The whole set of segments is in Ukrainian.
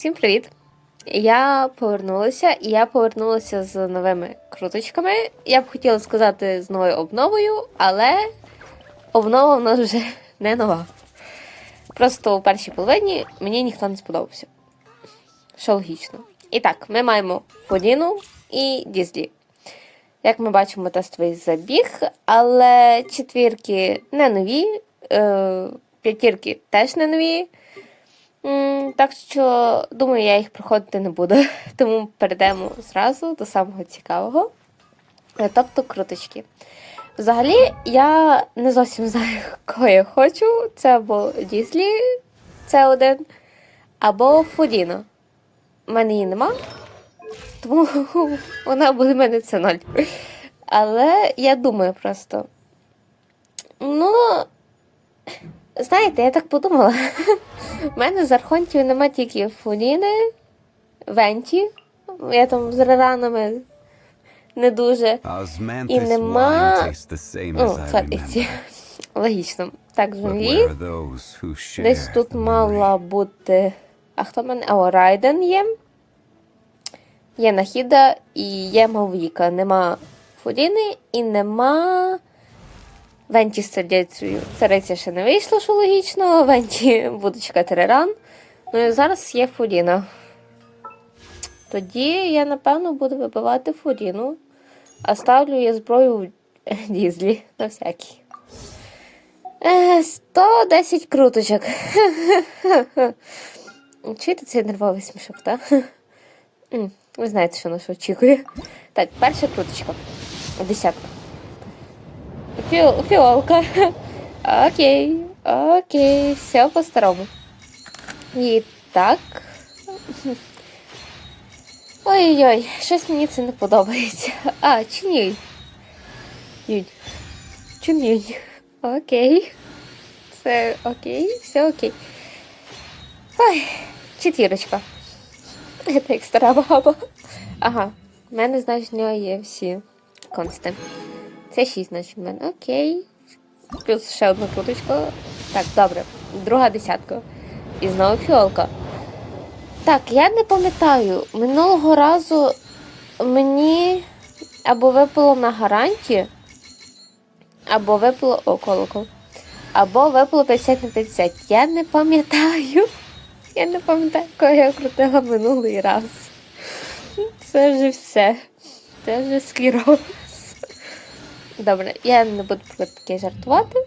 Всім привіт! Я повернулася, і я повернулася з новими круточками. Я б хотіла сказати з новою обновою, але обнова в нас вже не нова. Просто у першій половині мені ніхто не сподобався. Що логічно. І так, ми маємо Фодіну і Дізлі. Як ми бачимо, тестовий забіг, але четвірки не нові, е, п'ятірки теж не нові. Так що, думаю, я їх проходити не буду. Тому перейдемо зразу до самого цікавого. Е, Тобто круточки. Взагалі, я не зовсім знаю, кого я хочу. Це або Дізлі, це один, або Фудіна. У мене її нема, тому вона буде в мене це ноль. Але я думаю просто. Ну, знаєте, я так подумала. У мене з архонтів нема тільки Фуліни, Венті. Я там з раранами не дуже. І нема- wine tastes Ну. Логічно. Так, share Десь тут мала бути. А хто мене? О, Райден є. Є Нахіда і є Мавіка. Нема Фуліни і нема. Венті з. Цариця ще не вийшло, що логічно. Венті буде чекати реран. Ну і зараз є Фуліна. Тоді я, напевно, буду вибивати Фуліну. А ставлю я зброю в Дізлі на всякий. Е, 110 круточок. Чуєте цей нервовий смішок, так? Ви знаєте, що нас очікує. Так, перша круточка. Десятка. Фіо, фіолка. Окей, окей, все по-старому. І так. Ой-ой-ой, щось мені це не подобається. А, чинюй. Юнь. Чинюнь. Окей. Це окей, все окей. Ой, четвірочка. Це як стара баба. Ага. У мене, значить, в нього є всі консти. Це 6, значить, в мене. Окей. Плюс ще одну круточку. Так, добре. Друга десятка. І знову фіолка. Так, я не пам'ятаю. Минулого разу мені або випало на гарантії, або випало. О, колокол. Або випало 50 на 50. Я не пам'ятаю. Я не пам'ятаю, кого я крутила минулий раз. Це вже все. Це вже склероз. Добре, я не буду про таке жартувати.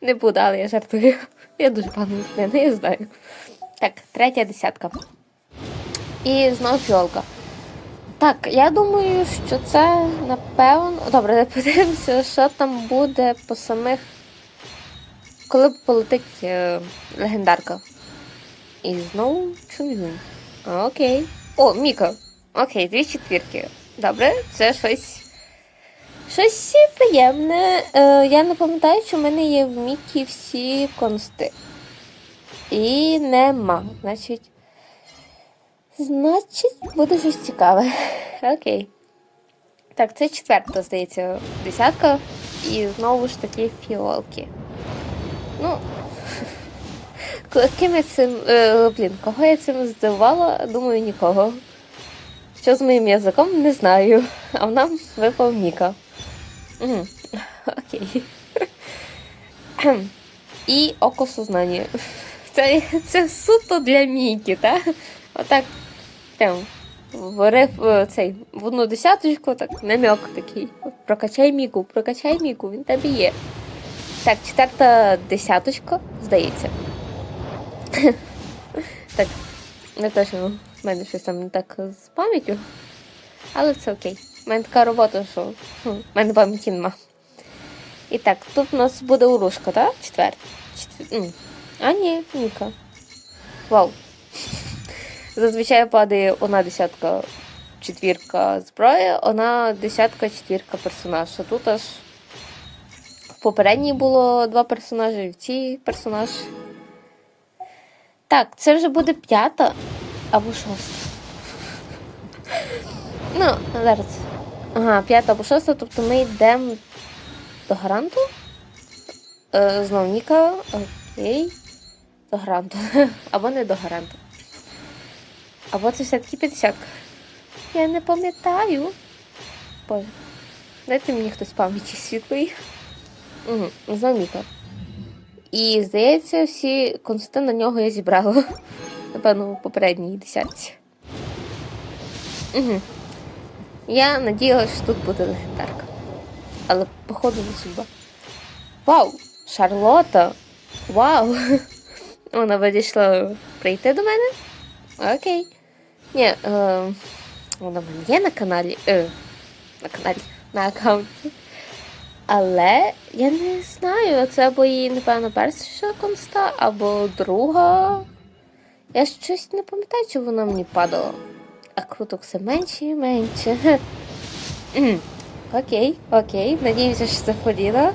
Не буду, але я жартую. Я дуже погана людина, я знаю. Так, третя десятка. І знову фіолка. Так, я думаю, що це напевно. Добре, подивимося, що там буде по самих. Коли полетить е, легендарка. І знову Чунгюн. Окей. О, Міка. Окей, дві четвірки. Добре, це щось. Щось приємне. Е, я не пам'ятаю, що в мене є в Мікі всі консти. І нема. Значить. Значить, буде щось цікаве. Окей. Так, це четверта, здається, десятка. І знову ж таки фіолки. Ну. Ким я цим. Е, блін, кого я цим здивувала, думаю, нікого. Що з моїм язиком, не знаю. А в нам випав Міка. Окей. І око сознання. Це, це суто для Мікі, так? Отак. Прям варив е, цей в одну десяточку, так намек такий. Прокачай Міку, прокачай Міку, він тебе є. Так, четверта десяточка, здається. так, не те, що в мене щось там не так з пам'яттю. Але це окей. У мене така робота, що в мене пам'яті нема. І так, тут у нас буде урушка, так? Четвер. Четвер... А, ні, Ніка. Вау. Зазвичай падає одна десятка четвірка зброї, одна десятка четвірка персонаж. А тут аж в попередній було два персонажі, в цій персонаж. Так, це вже буде п'ята або шоста. Ну, зараз. Ага, п'ята або шоста, тобто ми йдемо до гаранту. Е, знову Ніка. Окей. до гаранту. Або не до гаранту. Або це все-таки 50. Я не пам'ятаю. Боже. Дайте мені хтось пам'яті світлий. Угу, Заміка. І здається, всі консти на нього я зібрала. Напевно, у попередній десятці. Угу. Я надіялась, що тут буде легендарка. Але походу не судьба. Вау! Шарлота! Вау! Вона вирішила прийти до мене. Окей. Ні, е, вона в мене є на каналі. Е, на каналі, на аккаунті. Але я не знаю, це або її, напевно, перша конста, або друга. Я щось не пам'ятаю, чи вона мені падала. А круток все менше і менше. Окей, окей. Надіємося, що Форіна.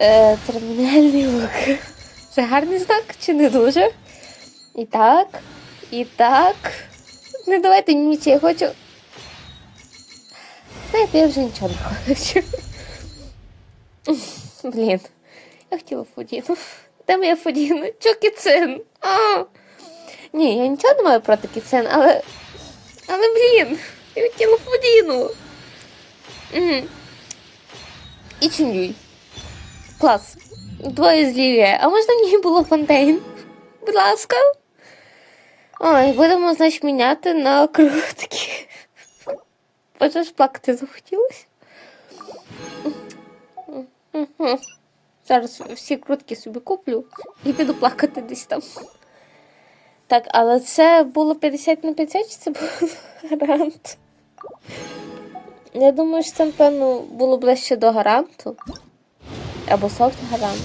Е, термінальний лук. Це гарний знак чи не дуже? І так, і так. Не давайте нічого, я хочу. Знаєте, я вже нічого не хочу. Блін, я хотіла Фудіну. Де моя Фудіна? Чо кіцин? А! Ні, я нічого не маю проти кіцин, але. Але блін, я хотіла Фудіну. Угу. І Чунюй. Клас. Двоє з Лілія. А можна мені було фонтейн? Будь ласка. Ой, будемо, значить, міняти на крутки. Боже ж плакати захотілося. Зараз всі крутки собі куплю і піду плакати десь там. Так, але це було 50 на 50 чи це був гарант? Я думаю, що це, напевно, було ближче до гаранту. Або софт гарант.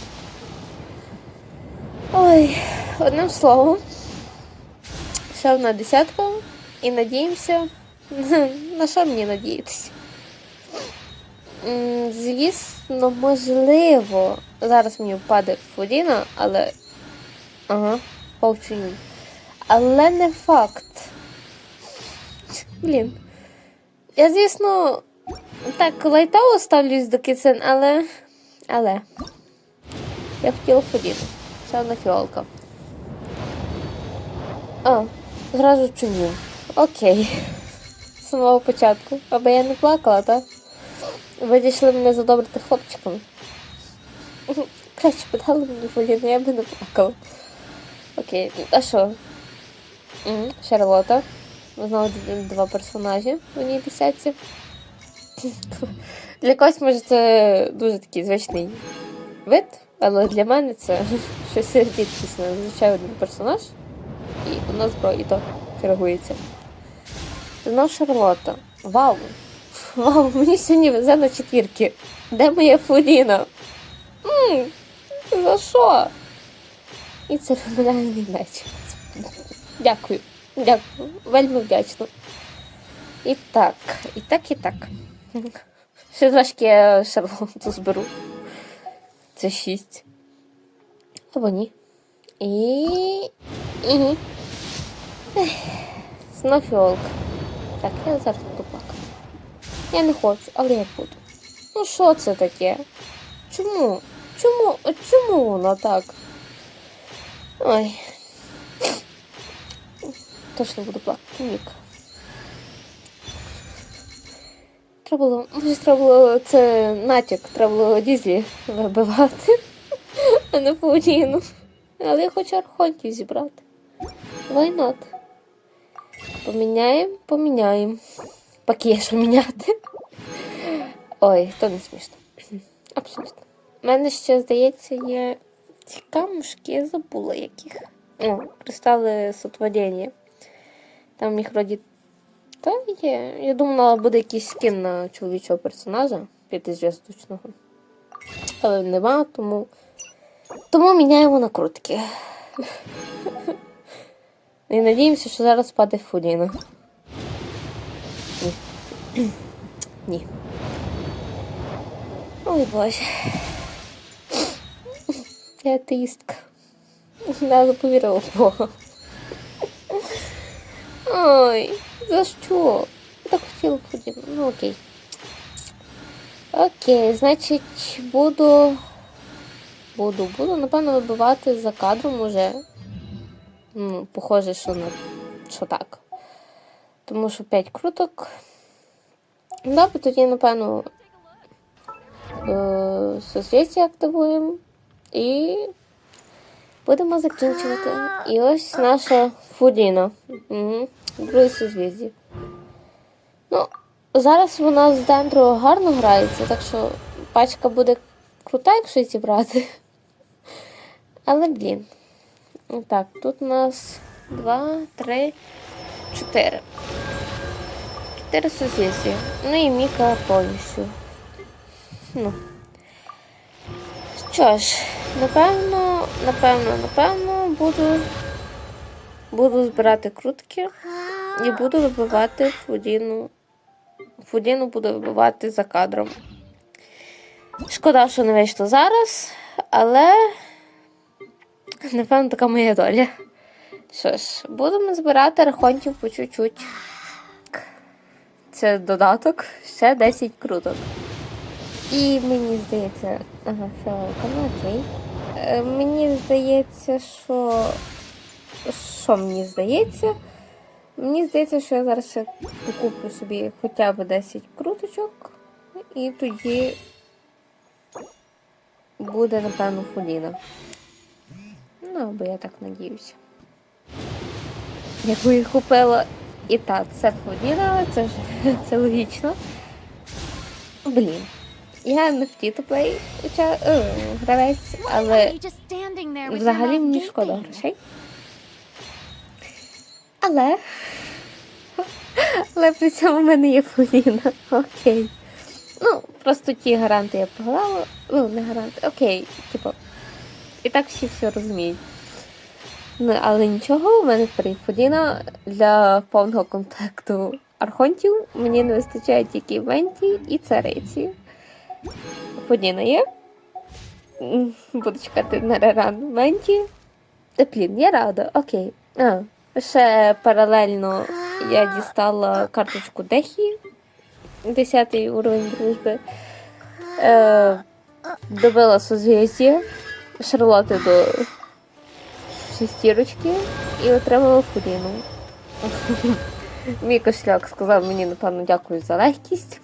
Ой, одним словом. Ще одна десятка і надіємося. На що мені надіятися? Звісно, можливо. Зараз мені впаде Фуріна, але. Ага, повчую. Але не факт. Блін. Я, звісно, так лайтово ставлюсь до кицин, але. Але. Я хотіла Фуріну. Ще одна фіолка. А, зразу чую. Окей. З самого початку. Аби я не плакала, так? Вирішили мене задобрити хлопчиком. Краще питали мені Поліну, я би не плакала. Окей, а що? М, Шарлота. Знову два персонажі в одній десятці. Для когось, може, це дуже такий звичний вид, але для мене це щось рідкісне. Зазвичай один персонаж і одна зброя, і то реагується. Знов Шарлота. Вау! Вау, мені сьогодні везе на четвірки. Де моя Фуріна? Ммм, за що? І це меч. Дякую. Дякую. Вельми вдячна. І так, і так, і так. Ще трошки я Шарлоту зберу. Це шість. Або ні. І. і... Знов. Так, я зараз буду плакати. Я не хочу, але я буду. Ну що це таке? Чому? Чому? Чому воно так? Ой. Точно буду плакати, Нік. Треба було, може, треба було це натяк, треба було дізлі вибивати, а не Пауліну. Але я хочу архонтів зібрати. Why not? Поміняємо, поміняємо. Поки є. Ой, то не смішно. Абсолютно. У мене ще, здається, є ці камушки, я забула яких. О, кристали сотворення. Там їх вроді. Та є. Я думала, буде якийсь скін на чоловічого персонажа п'ятизв'язочного. Але нема, тому. Тому міняємо на крутки. І надіємося, що зараз паде Фуліна. Ні. Ні. Ой боже. Я атеїстка. Навіть повірила в Бога. Ой, за що? Я так хотіла Фуліну. Ну окей. Окей, значить, буду Буду, буду, напевно, вибивати за кадром уже. Ну, похоже, що, на... що так. Тому що 5 круток. Добре, тоді, напевно, е, созвістя активуємо і будемо закінчувати. І ось наша Фудіна. Угу. Друге. Ну, зараз вона з Дендро гарно грається, так що пачка буде крута, якщо зібрати. Але, блін. Так, тут у нас два, три, чотири. Чотири созвіздя. Ну і Міка повністю. Ну. Що ж, напевно, напевно, напевно, буду, буду збирати крутки і буду вибивати Фудіну. Фудіну буду вибивати за кадром. Шкода, що не вийшло зараз, але напевно така моя доля. Що ж, будемо збирати рахунків по чуть-чуть. Це додаток, ще 10 круток. І мені здається, ага, фіалка, ну окей. Е, мені здається, що. Що мені здається? Мені здається, що я зараз ще докуплю собі хоча б 10 круточок, і тоді буде, напевно, фуліна. Ну, або я так надіюся. Яку я купила. І так, це фуліна, це ж це логічно. Блін. Я не в тітоплей гравець, але взагалі мені шкода грошей. Але. Але при цьому в мене є Поліна. Окей. Ну, просто ті гаранти я пограла. Ну, не гаранти. Окей, типу. І так всі все розуміють. Ну, але нічого, у мене Фодіна для повного контакту архонтів. Мені не вистачає тільки Венті і цариці. Фодіна є. Буду чекати на реран Венті. Та блін, я рада, окей. А, ще паралельно я дістала карточку Дехі, 10 уровень дружби. Е, добила созвіздя Шарлоти до шестірочки і отримала Фуріну. Мій кошляк сказав мені, напевно, дякую за легкість.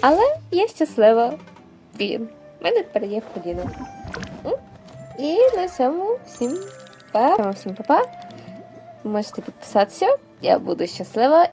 Але я щаслива. Блін, мене тепер є. М? І на цьому всім па. Всім па-па. Можете підписатися. Я буду щаслива